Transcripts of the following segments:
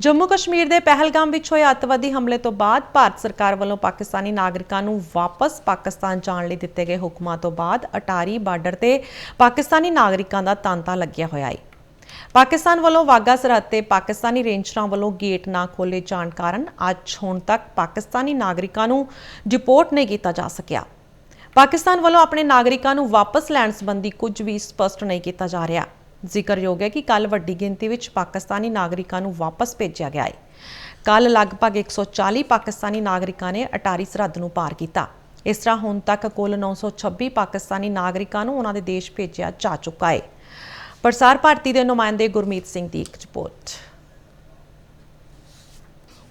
ਜੰਮੂ ਕਸ਼ਮੀਰ ਦੇ ਪਹਿਲਗਾਮ ਵਿੱਚ ਹੋਏ ਅੱਤਵਾਦੀ ਹਮਲੇ ਤੋਂ ਬਾਅਦ ਭਾਰਤ ਸਰਕਾਰ ਵੱਲੋਂ ਪਾਕਿਸਤਾਨੀ ਨਾਗਰਿਕਾਂ ਨੂੰ ਵਾਪਸ ਪਾਕਿਸਤਾਨ ਜਾਣ ਲਈ ਦਿੱਤੇ ਗਏ ਹੁਕਮਾਂ ਤੋਂ ਬਾਅਦ ਅਟਾਰੀ ਬਾਰਡਰ ਤੇ ਪਾਕਿਸਤਾਨੀ ਨਾਗਰਿਕਾਂ ਦਾ ਤਾਂਤਾ ਲੱਗਿਆ ਹੋਇਆ ਹੈ। ਪਾਕਿਸਤਾਨ ਵੱਲੋਂ ਵਾਗਾ ਸਰਹੱਦ ਤੇ ਪਾਕਿਸਤਾਨੀ ਰੇਂਜਰਾਂ ਵੱਲੋਂ ਗੇਟ ਨਾ ਖੋਲੇ ਜਾਣ ਕਾਰਨ ਅੱਜ ਹੁਣ ਤੱਕ ਪਾਕਿਸਤਾਨੀ ਨਾਗਰਿਕਾਂ ਨੂੰ ਡਿਪੋਰਟ ਨਹੀਂ ਕੀਤਾ ਜਾ ਸਕਿਆ। ਪਾਕਿਸਤਾਨ ਵੱਲੋਂ ਆਪਣੇ ਨਾਗਰਿਕਾਂ ਨੂੰ ਵਾਪਸ ਲੈਣ ਸੰਬੰਧੀ ਕੁਝ ਵੀ ਸਪਸ਼ਟ ਨਹੀਂ ਕੀਤਾ ਜਾ ਰਿਹਾ। ਜ਼ਿਕਰਯੋਗ ਹੈ ਕਿ ਕੱਲ ਵੱਡੀ ਗਿਣਤੀ ਵਿੱਚ ਪਾਕਿਸਤਾਨੀ ਨਾਗਰਿਕਾਂ ਨੂੰ ਵਾਪਸ ਭੇਜਿਆ ਗਿਆ ਹੈ। ਕੱਲ ਲਗਭਗ 140 ਪਾਕਿਸਤਾਨੀ ਨਾਗਰਿਕਾਂ ਨੇ ਅਟਾਰੀ ਸਰਹੱਦ ਨੂੰ ਪਾਰ ਕੀਤਾ। ਇਸ ਤਰ੍ਹਾਂ ਹੁਣ ਤੱਕ ਕੁੱਲ 926 ਪਾਕਿਸਤਾਨੀ ਨਾਗਰਿਕਾਂ ਨੂੰ ਉਹਨਾਂ ਦੇ ਦੇਸ਼ ਭੇਜਿਆ ਜਾ ਚੁੱਕਾ ਹੈ। ਪ੍ਰਸਾਰ ਭਾਰਤੀ ਦੇ ਨੁਮਾਇੰਦੇ ਗੁਰਮੀਤ ਸਿੰਘ ਦੀ ਇੱਕ ਰਿਪੋਰਟ।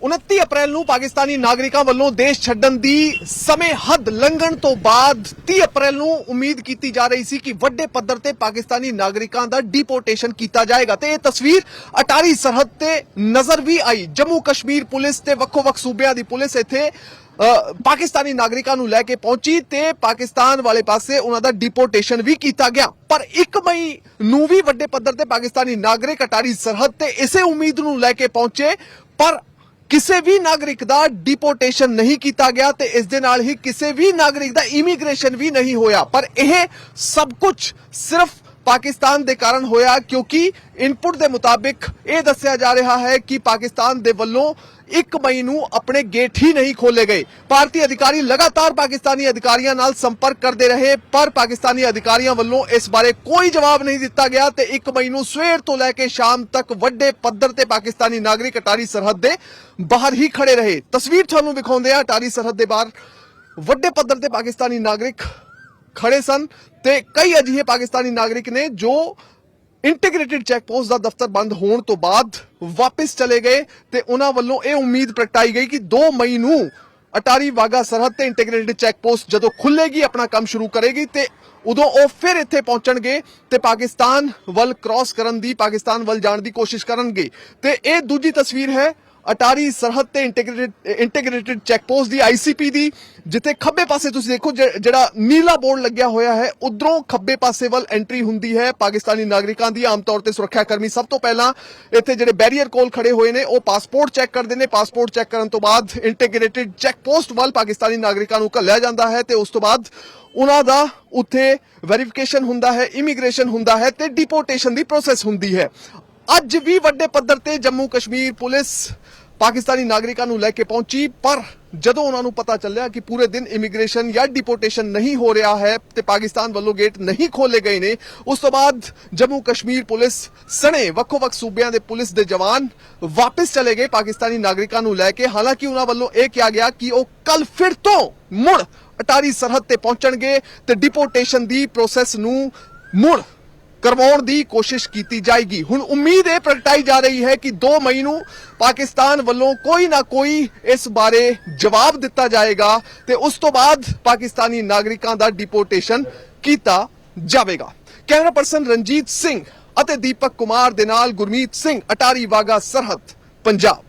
29 ਅਪ੍ਰੈਲ ਨੂੰ ਪਾਕਿਸਤਾਨੀ ਨਾਗਰਿਕਾਂ ਵੱਲੋਂ ਦੇਸ਼ ਛੱਡਣ ਦੀ ਸਮੇਂ ਹੱਦ ਲੰਘਣ ਤੋਂ ਬਾਅਦ 30 ਅਪ੍ਰੈਲ ਨੂੰ ਉਮੀਦ ਕੀਤੀ ਜਾ ਰਹੀ ਸੀ ਕਿ ਵੱਡੇ ਪੱਧਰ ਤੇ ਪਾਕਿਸਤਾਨੀ ਨਾਗਰਿਕਾਂ ਦਾ ਡਿਪੋਰਟੇਸ਼ਨ ਕੀਤਾ ਜਾਏਗਾ। ਤੇ ਇਹ ਤਸਵੀਰ ਅਟਾਰੀ ਸਰਹੱਦ ਤੇ ਨਜ਼ਰ ਵੀ ਆਈ। ਜੰਮੂ ਕਸ਼ਮੀਰ ਪੁਲਿਸ ਤੇ ਵੱਖੋ-ਵੱਖ ਸੂਬਿਆਂ ਦੀ ਪੁਲਿਸ ਇੱਥੇ ਪਾਕਿਸਤਾਨੀ ਨਾਗਰਿਕਾਂ ਨੂੰ ਲੈ ਕੇ ਪਹੁੰਚੀ ਤੇ ਪਾਕਿਸਤਾਨ ਵਾਲੇ ਪਾਸੇ ਉਹਨਾਂ ਦਾ ਡਿਪੋਰਟੇਸ਼ਨ ਵੀ ਕੀਤਾ ਗਿਆ। ਪਰ 1 ਮਈ ਨੂੰ ਵੀ ਵੱਡੇ ਪੱਧਰ ਤੇ ਪਾਕਿਸਤਾਨੀ ਨਾਗਰਿਕ ਅਟਾਰੀ ਸਰਹੱਦ ਤੇ ਇਸੇ ਉਮੀਦ ਨੂੰ ਲੈ ਕੇ ਪਹੁੰਚੇ, ਪਰ ਕਿਸੇ ਵੀ ਨਾਗਰਿਕ ਦਾ ਡਿਪੋਰਟੇਸ਼ਨ ਨਹੀਂ ਕੀਤਾ ਗਿਆ ਤੇ ਇਸ ਦੇ ਨਾਲ ਹੀ ਕਿਸੇ ਵੀ ਨਾਗਰਿਕ ਦਾ ਇਮੀਗ੍ਰੇਸ਼ਨ ਵੀ ਨਹੀਂ ਹੋਇਆ। ਪਰ ਇਹ ਸਭ ਕੁਝ ਸਿਰਫ ਪਾਕਿਸਤਾਨ ਦੇ ਕਾਰਨ ਹੋਇਆ ਕਿਉਂਕਿ ਇਨਪੁਟ ਦੇ ਮੁਤਾਬਿਕ ਇਹ ਦੱਸਿਆ ਜਾ ਰਿਹਾ ਹੈ ਕਿ ਪਾਕਿਸਤਾਨ ਦੇ ਵੱਲੋਂ 1 ਮਈ ਨੂੰ ਆਪਣੇ ਗੇਟ ਹੀ ਨਹੀਂ ਖੋਲੇ ਗਏ। ਭਾਰਤੀ ਅਧਿਕਾਰੀ ਲਗਾਤਾਰ ਪਾਕਿਸਤਾਨੀ ਅਧਿਕਾਰੀਆਂ ਨਾਲ ਸੰਪਰਕ ਕਰਦੇ ਰਹੇ, ਪਰ ਪਾਕਿਸਤਾਨੀ ਅਧਿਕਾਰੀਆਂ ਵੱਲੋਂ ਇਸ ਬਾਰੇ ਕੋਈ ਜਵਾਬ ਨਹੀਂ ਦਿੱਤਾ ਗਿਆ ਤੇ 1 ਮਈ ਨੂੰ ਸਵੇਰ ਤੋਂ ਲੈ ਕੇ ਸ਼ਾਮ ਤੱਕ ਵੱਡੇ ਪੱਧਰ ਤੇ ਪਾਕਿਸਤਾਨੀ ਨਾਗਰਿਕ ਅਟਾਰੀ ਸਰਹੱਦ ਦੇ ਬਾਹਰ ਹੀ ਖੜੇ ਰਹੇ। ਤਸਵੀਰ ਤੁਹਾਨੂੰ ਵਿਖਾਉਂਦੇ ਆ ਅਟਾਰੀ ਸਰਹੱਦ ਦੇ ਬਾਹਰ ਵੱਡੇ ਪੱਧਰ ਤੇ ਪਾਕਿਸਤਾਨੀ ਨਾਗਰਿਕ ਖੜੇ ਸਨ ਤੇ ਕਈ ਅਜਿਹੇ ਪਾਕਿਸਤਾਨੀ ਨਾਗਰਿਕ ਨੇ ਜੋ ਇੰਟੀਗ੍ਰੇਟਿਡ ਚੈੱਕ ਪੋਸਟ ਦਾ ਦਫ਼ਤਰ ਬੰਦ ਹੋਣ ਤੋਂ ਬਾਅਦ ਵਾਪਸ ਚਲੇ ਗਏ ਤੇ ਉਹਨਾਂ ਵੱਲੋਂ ਇਹ ਉਮੀਦ ਪ੍ਰਗਟਾਈ ਗਈ ਕਿ 2 ਮਈ ਨੂੰ ਅਟਾਰੀ ਵਾਗਾ ਸਰਹੱਦ ਤੇ ਇੰਟੀਗ੍ਰੇਟਿਡ ਚੈੱਕ ਪੋਸਟ ਜਦੋਂ ਖੁੱਲੇਗੀ ਆਪਣਾ ਕੰਮ ਸ਼ੁਰੂ ਕਰੇਗੀ ਤੇ ਉਦੋਂ ਉਹ ਫਿਰ ਇੱਥੇ ਪਹੁੰਚਣਗੇ ਤੇ ਪਾਕਿਸਤਾਨ ਵੱਲ ਕ੍ਰਾਸ ਕਰਨ ਦੀ, ਪਾਕਿਸਤਾਨ ਵੱਲ ਜਾਣ ਦੀ ਕੋਸ਼ਿਸ਼ ਕਰਨਗੇ। ਤੇ ਇਹ ਦੂਜੀ ਤਸਵੀਰ ਹੈ ਅਟਾਰੀ ਸਰਹੱਦ ਤੇ ਇੰਟੀਗ੍ਰੇਟਿਡ ਇੰਟੀਗ੍ਰੇਟਿਡ ਚੈੱਕ ਪੋਸਟ ਦੀ ਆਈਸੀਪੀ ਦੀ, ਜਿੱਥੇ ਖੱਬੇ ਪਾਸੇ ਤੁਸੀਂ ਦੇਖੋ ਜਿਹੜਾ ਨੀਲਾ ਬੋਰਡ ਲੱਗਿਆ ਹੋਇਆ ਹੈ, ਉਧਰੋਂ ਖੱਬੇ ਪਾਸੇ ਵੱਲ ਐਂਟਰੀ ਹੁੰਦੀ ਹੈ ਪਾਕਿਸਤਾਨੀ ਨਾਗਰਿਕਾਂ ਦੀ, ਆਮ ਤੌਰ ਤੇ ਸੁਰੱਖਿਆ ਕਰਮੀ ਸਭ ਤੋਂ ਪਹਿਲਾਂ ਇੱਥੇ ਜਿਹੜੇ ਬੈਰੀਅਰ ਕੋਲ ਖੜੇ ਹੋਏ ਨੇ, ਉਹ ਪਾਸਪੋਰਟ ਚੈੱਕ ਕਰਦੇ ਨੇ। ਪਾਸਪੋਰਟ ਚੈੱਕ ਕਰਨ ਤੋਂ ਬਾਅਦ ਇੰਟੀਗ੍ਰੇਟਿਡ ਚੈੱਕ ਪੋਸਟ ਵੱਲ ਪਾਕਿਸਤਾਨੀ ਨਾਗਰਿਕਾਂ ਨੂੰ ਘੱਲਿਆ ਜਾਂਦਾ ਹੈ ਤੇ ਉਸ ਤੋਂ ਬਾਅਦ ਉਹਨਾਂ ਦਾ ਉੱਥੇ ਵੈਰੀਫਿਕੇਸ਼ਨ ਹੁੰਦਾ ਹੈ ਇਮੀਗ੍ਰੇਸ਼ਨ ਹੁੰਦਾ ਹੈ ਤੇ ਡਿਪੋਰਟੇਸ਼ਨ ਦੀ ਪ੍ਰੋਸੈਸ ਹੁੰਦੀ ਹੈ। ਅੱਜ ਵੀ ਵੱਡੇ ਪੱਧਰ ਤੇ ਜੰਮੂ ਕਸ਼ਮੀਰ ਪੁਲਿਸ ਪਾਕਿਸਤਾਨੀ ਨਾਗਰਿਕਾਂ ਨੂੰ ਲੈ ਕੇ ਪਹੁੰਚੀ, ਪਰ ਜਦੋਂ ਉਹਨਾਂ ਨੂੰ ਪਤਾ ਚੱਲਿਆ ਕਿ ਪੂਰੇ ਦਿਨ ਇਮੀਗ੍ਰੇਸ਼ਨ ਜਾਂ ਡਿਪੋਰਟੇਸ਼ਨ ਨਹੀਂ ਹੋ ਰਿਹਾ ਹੈ ਤੇ ਪਾਕਿਸਤਾਨ ਵੱਲੋਂ ਗੇਟ ਨਹੀਂ ਖੋਲੇ ਗਏ ਨੇ, ਉਸ ਤੋਂ ਬਾਅਦ ਜੰਮੂ ਕਸ਼ਮੀਰ ਪੁਲਿਸ ਸਣੇ ਵੱਖੋ-ਵੱਖ ਸੂਬਿਆਂ ਦੇ ਪੁਲਿਸ ਦੇ ਜਵਾਨ ਵਾਪਸ ਚਲੇ ਗਏ ਪਾਕਿਸਤਾਨੀ ਨਾਗਰਿਕਾਂ ਨੂੰ ਲੈ ਕੇ। ਹਾਲਾਂਕਿ ਉਹਨਾਂ ਵੱਲੋਂ ਇਹ ਕਿਹਾ ਗਿਆ ਕਿ ਉਹ ਕੱਲ ਫਿਰ ਤੋਂ ਮੁੜ ਅਟਾਰੀ ਸਰਹੱਦ ਤੇ ਪਹੁੰਚਣਗੇ ਤੇ ਡਿਪੋਰਟੇਸ਼ਨ ਦੀ ਪ੍ਰੋਸੈਸ ਨੂੰ ਮੁੜ ਕਰਵਾਉਣ ਦੀ ਕੋਸ਼ਿਸ਼ ਕੀਤੀ ਜਾਏਗੀ। ਹੁਣ ਉਮੀਦ ਇਹ ਪ੍ਰਗਟਾਈ ਜਾ ਰਹੀ ਹੈ ਕਿ 2 ਮਈ ਨੂੰ ਪਾਕਿਸਤਾਨ ਵੱਲੋਂ ਕੋਈ ਨਾ ਕੋਈ ਇਸ ਬਾਰੇ ਜਵਾਬ ਦਿੱਤਾ ਜਾਏਗਾ ਤੇ ਉਸ ਤੋਂ ਬਾਅਦ ਪਾਕਿਸਤਾਨੀ ਨਾਗਰਿਕਾਂ ਦਾ ਡਿਪੋਰਟੇਸ਼ਨ ਕੀਤਾ ਜਾਵੇਗਾ। ਕੈਮਰਾ ਪਰਸਨ ਰਣਜੀਤ ਸਿੰਘ ਅਤੇ ਦੀਪਕ ਕੁਮਾਰ ਦੇ ਨਾਲ ਗੁਰਮੀਤ ਸਿੰਘ, ਅਟਾਰੀ ਵਾਗਾ, ਸਰਹੱਦ, ਪੰਜਾਬ।